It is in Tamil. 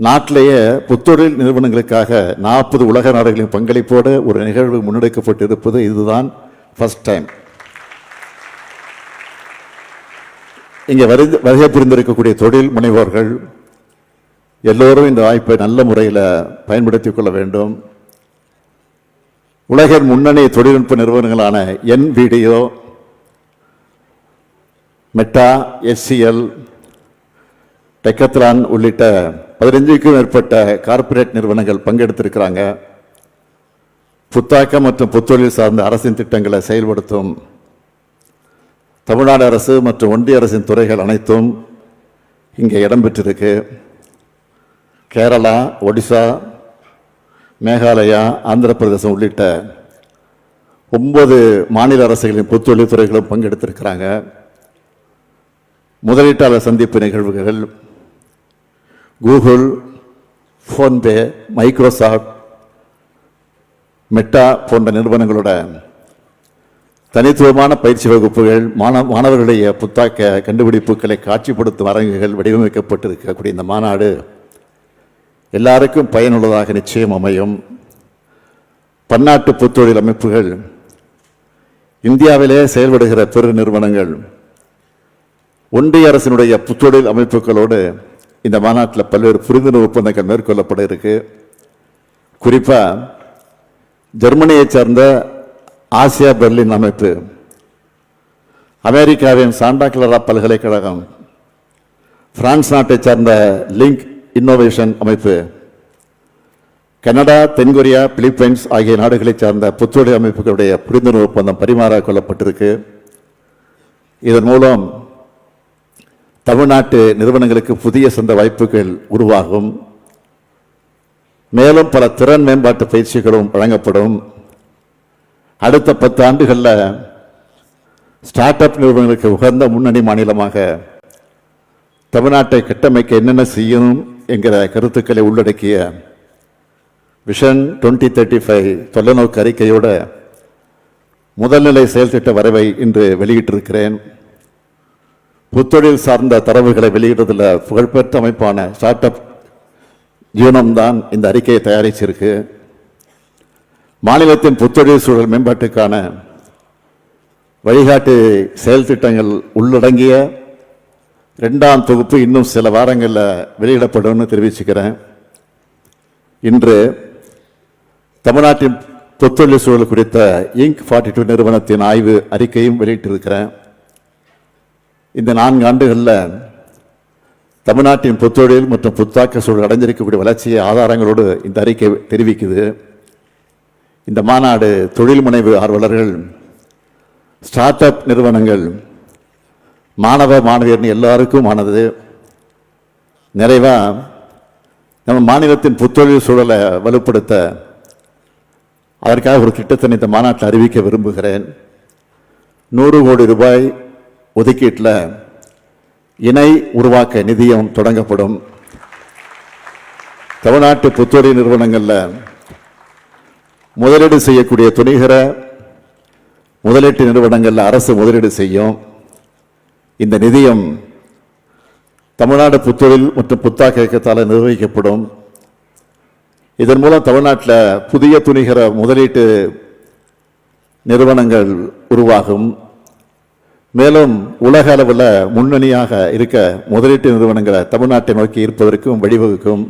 நாட்டிலேயே புத்தொழில் நிறுவனங்களுக்காக நாற்பது உலக நாடுகளின் பங்களிப்போடு ஒரு நிகழ்வு முன்னெடுக்கப்பட்டிருப்பது இதுதான் ஃபர்ஸ்ட் டைம் இங்கே வருகை வருகை புரிந்திருக்கக்கூடிய தொழில் முனைவோர்கள் எல்லோரும் இந்த வாய்ப்பை நல்ல முறையில் பயன்படுத்திக் கொள்ள வேண்டும். உலகின் முன்னணி தொழில்நுட்ப நிறுவனங்களான Nvidia Meta SCL Decathlon உள்ளிட்ட பதினஞ்சுக்கும் மேற்பட்ட கார்ப்பரேட் நிறுவனங்கள் பங்கெடுத்திருக்கிறாங்க. புத்தாக்கம் மற்றும் புத்தொழில் சார்ந்த அரசின் திட்டங்களை செயல்படுத்தும். தமிழ்நாடு அரசு மற்றும் ஒன்றிய அரசின் துறைகள் அனைத்தும் இங்கே இடம்பெற்றிருக்கு. கேரளா ஒடிசா மேகாலயா ஆந்திர பிரதேசம் உள்ளிட்ட ஒன்பது மாநில அரசுகளின் புத்தொழில் துறைகளும் பங்கெடுத்திருக்கிறாங்க. முதலீட்டாளர் சந்திப்பு நிகழ்வுகள் கூகுள் ஃபோன்பே மைக்ரோசாஃப்ட் மெட்டா போன்ற நிறுவனங்களோட தனித்துவமான பயிற்சி வகுப்புகள் மாணவ மாணவர்களுடைய புத்தாக்க கண்டுபிடிப்புகளை காட்சிப்படுத்தும் அரங்குகள் வடிவமைக்கப்பட்டிருக்கக்கூடிய இந்த மாநாடு எல்லாருக்கும் பயனுள்ளதாக நிச்சயம் அமையும். பன்னாட்டு புத்தொழில் அமைப்புகள் இந்தியாவிலே செயல்படுகிற பெரு நிறுவனங்கள் ஒன்றிய அரசினுடைய புத்தொழில் அமைப்புகளோடு இந்த மாநாட்டில் பல்வேறு புரிந்துணர்வு ஒப்பந்தங்கள் மேற்கொள்ளப்பட இருக்கு குறிப்பாக ஜெர்மனியைச் சார்ந்த ஆசியா பெர்லின் அமைப்பு அமெரிக்காவின் சாண்டா கிளரா பல்கலைக்கழகம் பிரான்ஸ் நாட்டைச் சார்ந்த லிங்க் இன்னோவேஷன் அமைப்பு கனடா தென்கொரியா பிலிப்பைன்ஸ் ஆகிய நாடுகளைச் சார்ந்த புத்தொழில் அமைப்புகளுடைய புரிந்துணர்வு ஒப்பந்தம் பரிமாற கொள்ளப்பட்டிருக்கு இதன் மூலம் தமிழ்நாட்டு நிறுவனங்களுக்கு புதிய சொந்த வாய்ப்புகள் உருவாகும். மேலும் பல திறன் மேம்பாட்டு பயிற்சிகளும் வழங்கப்படும். அடுத்த பத்து ஆண்டுகளில் ஸ்டார்ட் அப் நிறுவனங்களுக்கு உகந்த முன்னணி மாநிலமாக தமிழ்நாட்டை கட்டமைக்க என்னென்ன செய்யணும் என்கிற கருத்துக்களை உள்ளடக்கிய விஷன் டுவெண்ட்டி தேர்ட்டி ஃபைவ் தொலைநோக்கு அறிக்கையோட முதல்நிலை செயல்திட்ட வரைவை இன்று வெளியிட்டிருக்கிறேன். புத்தொழில் சார்ந்த தரவுகளை வெளியிடுறதுல புகழ்பெற்ற அமைப்பான ஸ்டார்ட் அப் யூனம் தான் இந்த அறிக்கையை தயாரிச்சிருக்கு. மாநிலத்தின் புத்தொழில் சூழல் மேம்பாட்டுக்கான வழிகாட்டு செயல் திட்டங்கள் உள்ளடங்கிய ரெண்டாம் தொகுப்பு இன்னும் சில வாரங்களில் வெளியிடப்படும்னு தெரிவிச்சுக்கிறேன். இன்று தமிழ்நாட்டின் புத்தொழில் சூழல் குறித்த இங்க் ஃபார்ட்டி டூ நிறுவனத்தின் ஆய்வு அறிக்கையும் வெளியிட்டிருக்கிறேன். இந்த நான்கு ஆண்டுகளில் தமிழ்நாட்டின் புத்தொழில் மற்றும் புத்தாக்க சூழல் அடைஞ்சிருக்கக்கூடிய வளர்ச்சியை ஆதாரங்களோடு இந்த அறிக்கை தெரிவிக்குது. இந்த மாநாடு தொழில் முனைவு ஆர்வலர்கள் ஸ்டார்ட் அப் நிறுவனங்கள் மாணவ மாணவியர்னு எல்லாருக்கும் ஆனது. நிறைவா நம்ம மாநிலத்தின் புத்தொழில் சூழலை வலுப்படுத்த அதற்காக ஒரு திட்டத்தை இந்த மாநாட்டில் அறிவிக்க விரும்புகிறேன். நூறு கோடி ரூபாய் ஒதுக்கீட்டில் இணை உருவாக்க நிதியம் தொடங்கப்படும். தமிழ்நாட்டு புத்துறை நிறுவனங்களில் முதலீடு செய்யக்கூடிய துணிகர முதலீட்டு நிறுவனங்களில் அரசு முதலீடு செய்யும். இந்த நிதியம் தமிழ்நாடு புத்தொழில் மற்றும் புத்தாக்க இயக்கத்தால் நிர்வகிக்கப்படும். இதன் மூலம் தமிழ்நாட்டில் புதிய துணிகர முதலீட்டு நிறுவனங்கள் உருவாகும். மேலும் உலக அளவில் முன்னணியாக இருக்க முதலீட்டு நிறுவனங்களை தமிழ்நாட்டை நோக்கி இருப்பதற்கும் வழிவகுக்கும்